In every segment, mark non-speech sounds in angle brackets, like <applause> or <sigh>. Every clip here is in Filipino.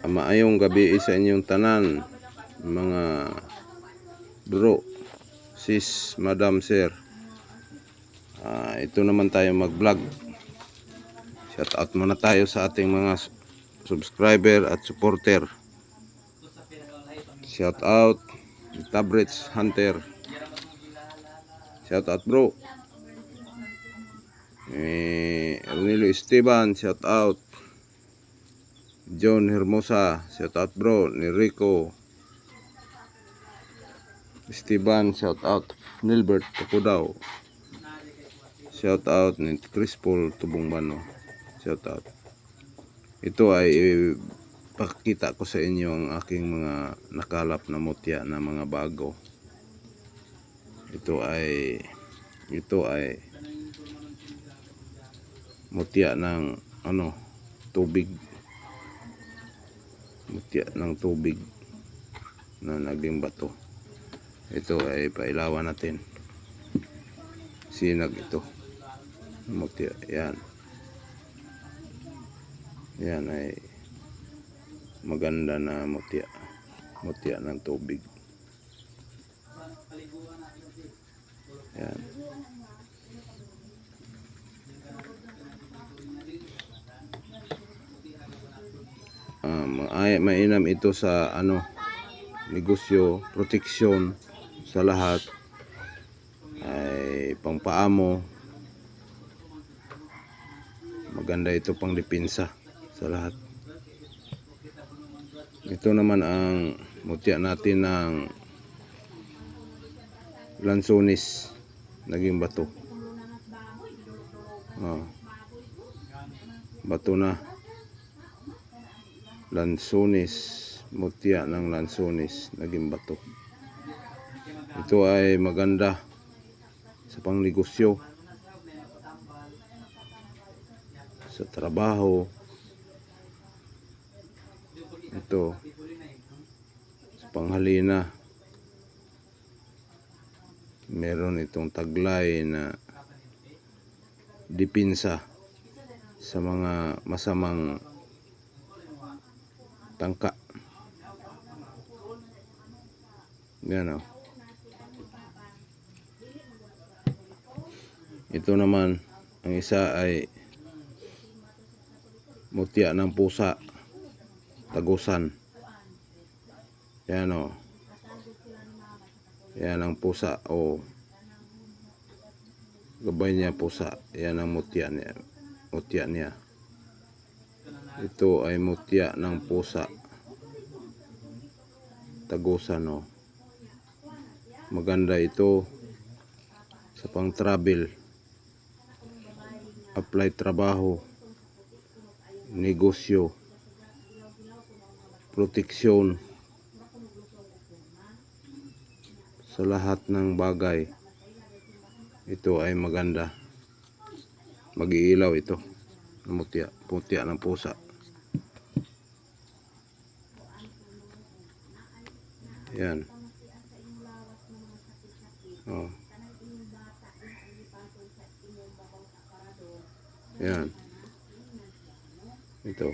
Maayong gabi sa inyong tanan, mga bro, sis, madam, sir. Ah, ito naman tayo mag-vlog. Shout out muna tayo sa ating mga subscriber at supporter. Shout out Tabrets Hunter. Shout out bro. Eh, Ronilo Esteban, shout out. John Hermosa, shout out bro, ni Rico. Esteban, shout out. Nilbert Takudaw. Shout out ni Chris Paul Tubong Bano. Shout out. Ito ay pakita ko sa inyo ang aking mga nakalap na mutya na mga bago. Ito ay ito ay mutya ng ano tubig mutya ng tubig na naging bato. Ito ay pailawan natin. Sinag ito. Mutya yan. Yan ay maganda na mutya mutya ng tubig. Yan um, ay, mainam ito sa ano negosyo, proteksyon sa lahat. Ay pangpaamo maganda ito pang depensa sa lahat. Ito naman ang mutya natin ng lansones. Naging bato. Oh. bato na lansones mutya ng lansones naging bato. Ito ay maganda sa pangnegosyo sa trabaho. Ito sa panghalina. Meron itong taglay na dipinsa sa mga masamang tangka. Yan o. Ito naman, ang isa ay mutya ng pusa, tagusan. Yan o. Yan ang pusa o gabay niya pusa. Yan ang mutya niya. Mutya niya. Ito ay mutya ng pusa. Tagusan o. Maganda ito sa pang travel. Apply trabaho. Negosyo. Proteksyon. Sa lahat ng bagay. Ito ay maganda. Mag-iilaw ito. Mutya, mutya ng pusa. Yan. Oh. Yan. Ito.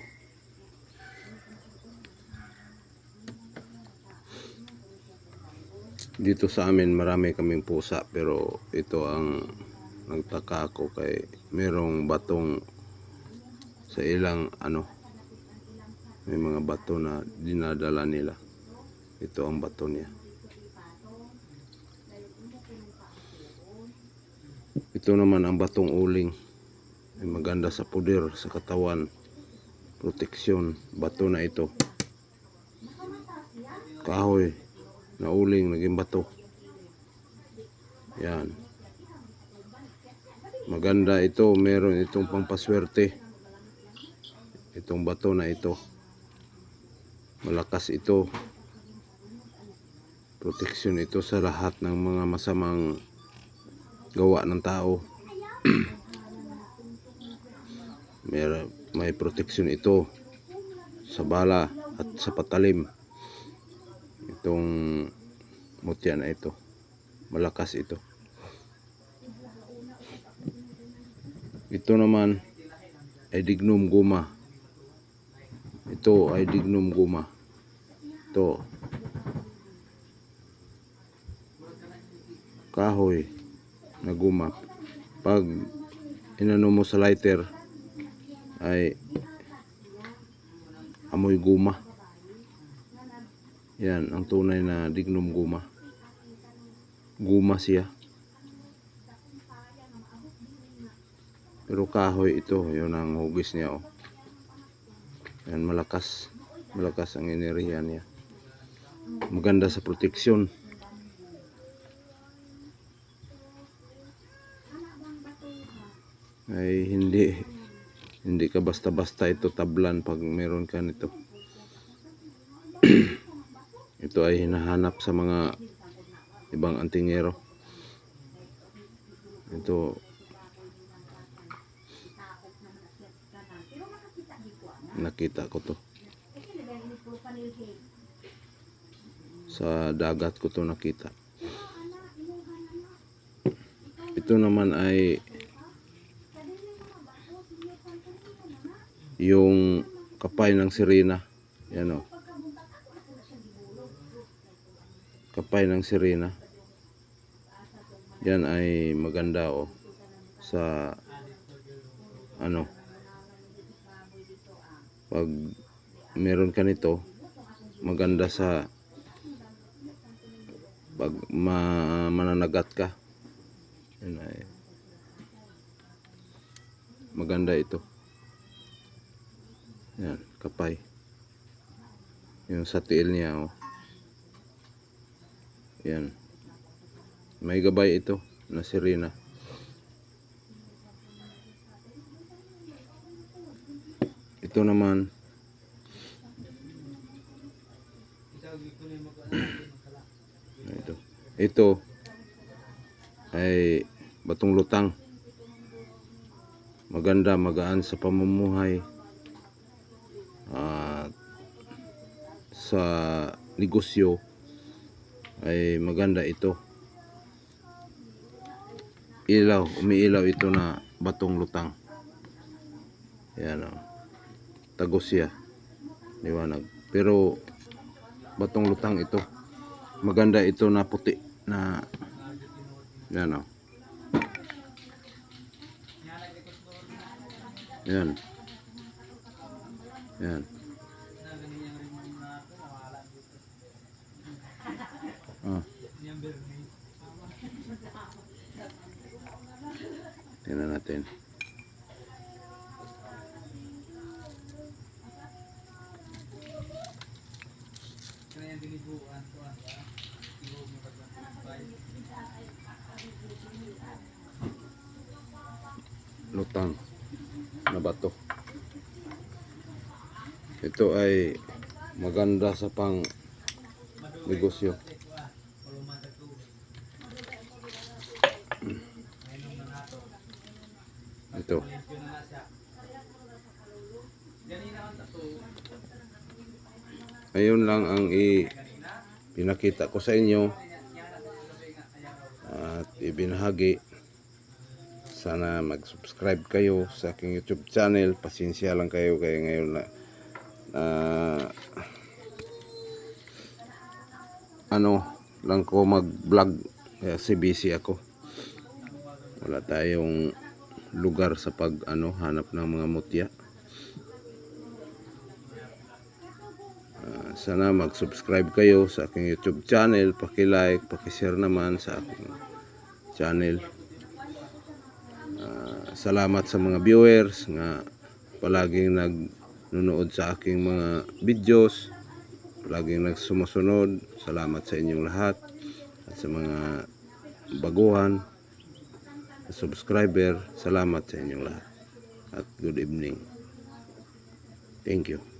Dito sa amin marami kaming pusa pero ito ang nagtaka ako kay merong batong sa ilang ano may mga bato na dinadala nila. Ito ang bato niya. Ito naman ang batong uling. Ay maganda sa puder, sa katawan. Proteksyon. Bato na ito. Kahoy. Na uling, naging bato. Yan. Maganda ito. Meron itong pampaswerte. Itong bato na ito. Malakas ito proteksyon ito sa lahat ng mga masamang gawa ng tao. <clears throat> may, may proteksyon ito sa bala at sa patalim. Itong mutya na ito. Malakas ito. Ito naman ay dignum guma. Ito ay dignum guma. Ito. Kahoy na guma. Pag inano mo sa lighter ay amoy guma. Yan, ang tunay na dignum guma. Guma siya. Pero kahoy ito, yun ang hugis niya oh. Yan, malakas. Malakas ang enerhiya niya. Maganda sa proteksyon. Ay hindi hindi ka basta-basta ito tablan pag meron ka nito. <clears throat> ito ay hinahanap sa mga ibang antingero. Ito nakita ko to. Sa dagat ko to nakita. Ito naman ay yung kapay ng sirena. Yan o. Kapay ng sirena. Yan ay maganda o. Sa ano. Pag meron ka nito, maganda sa pag ma mananagat ka. Yan ay maganda ito. Yan, kapay. Yung sa tiil niya, oh. Yan. May gabay ito na sirena. Ito naman. Ito. Ito ay batong lutang. Maganda, magaan sa pamumuhay. At sa negosyo ay maganda ito. Ilaw, umiilaw ito na batong lutang. Yan o tagos siya. Liwanag. Pero batong lutang ito. Maganda ito na puti na yan o yan yan. Ah. Tingnan natin. Lutang na bato. Ito ay maganda sa pang negosyo. Ito. Ayun lang ang i pinakita ko sa inyo at ibinahagi sana mag-subscribe kayo sa aking YouTube channel pasensya lang kayo kaya ngayon na ah, ano lang ko mag-vlog. Kasi busy ako. Wala tayong lugar sa pag ano hanap ng mga mutya. Ah, sana mag-subscribe kayo sa aking YouTube channel. Paki-like, paki-share naman sa aking channel. Ah, salamat sa mga viewers nga palaging nagnunood sa aking mga videos. Palaging nagsumusunod salamat sa inyong lahat at sa mga baguhan subscriber. Salamat sa inyong lahat. At good evening. Thank you